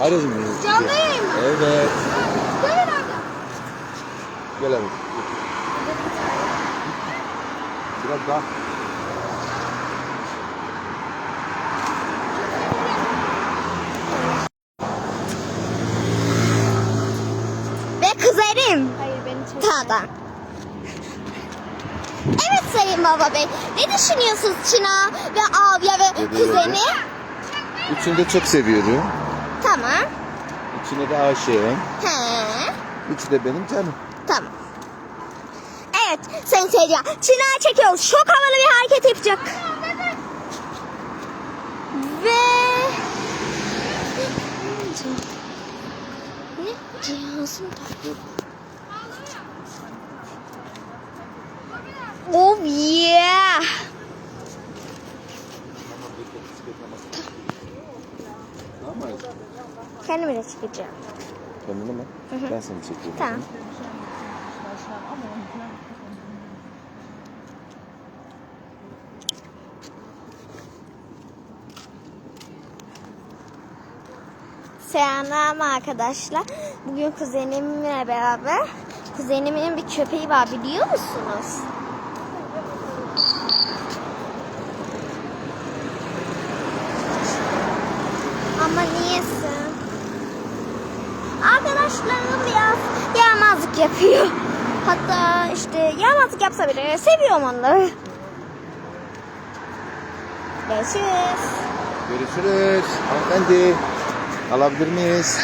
Arayalım mı? Canlı yayın mı? Evet. Gelin abi. Gel abi. Biraz daha. Ve kızarım. Hayır beni çek. Tağdan. Evet Sayın Baba Bey. Ne düşünüyorsunuz Çina ve Avya ve kuzeni? Üçünü de çok seviyorum. Tamam. İçine de aşığım. He. Üçü de benim canım. Tamam. Evet sayın seyirciler. Çina'ya çekiyoruz. Çok havalı bir hareket yapacak. Ve... Ne cihazım da. Oh yeah. Ama Kendimi de çekeceğim. kendine mi? Hı hı. Ben seni çekeyim. Tamam. Selam arkadaşlar. Bugün kuzenimle beraber kuzenimin bir köpeği var biliyor musunuz? Ama niyeyse? arkadaşlarım biraz yağmazlık yapıyor. Hatta işte yağmazlık yapsa bile seviyorum onları. Görüşürüz. Görüşürüz. Hanımefendi. Alabilir miyiz?